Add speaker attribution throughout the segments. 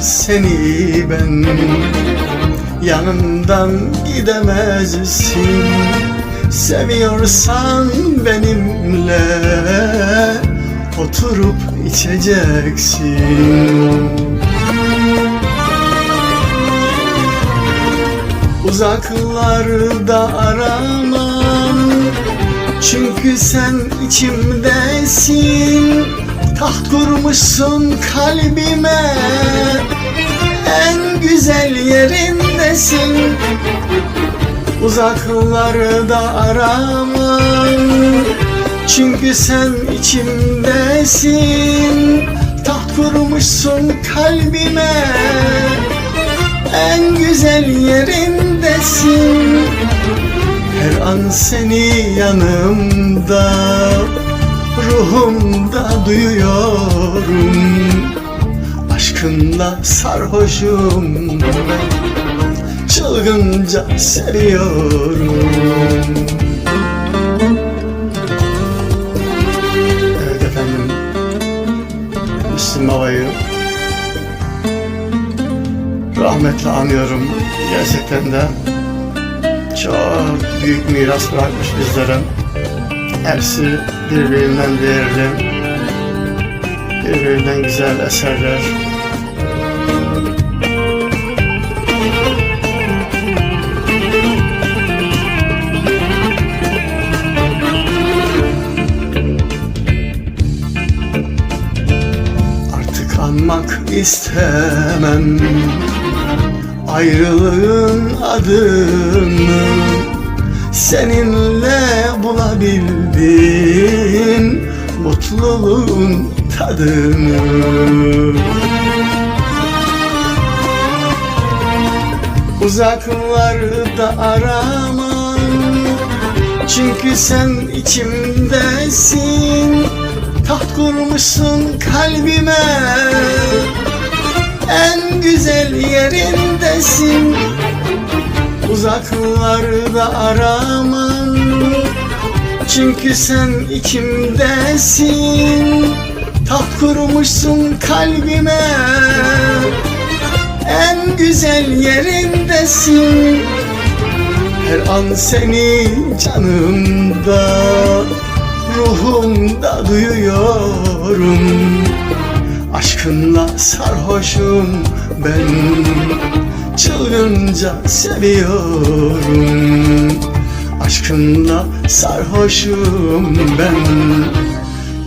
Speaker 1: seni ben Yanımdan gidemezsin Seviyorsan benimle Oturup içeceksin. Uzaklarda aramam Çünkü sen içimdesin Taht kurmuşsun kalbime. En güzel yerindesin. Uzaklarda aramam Çünkü sen içimdesin. Taht kurmuşsun kalbime. En güzel yerindesin. Her an seni yanımda Ruhumda duyuyorum. Aşkınla sarhoşum. Çılgınca seviyorum. Evet efendim. Müslüm Baba'yı rahmetle anıyorum. Gerçekten de çok büyük miras bırakmış bizlere hepsi birbirinden değerli. Birbirinden güzel eserler. Artık anmak istemem. Ayrılığın adını Seninle bulabildim Mutluluğun tadını. Uzaklarda aramam Çünkü sen içimdesin. Taht kurmuşsun kalbime En güzel yerindesin. Uzaklarda aramam Çünkü sen içimdesin. Taht kurmuşsun kalbime. En güzel yerindesin. Her an seni canımda Ruhumda duyuyorum. Aşkınla sarhoşum ben. Çılgınca seviyorum Aşkınla sarhoşum ben.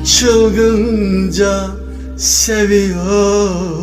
Speaker 1: Çılgınca seviyorum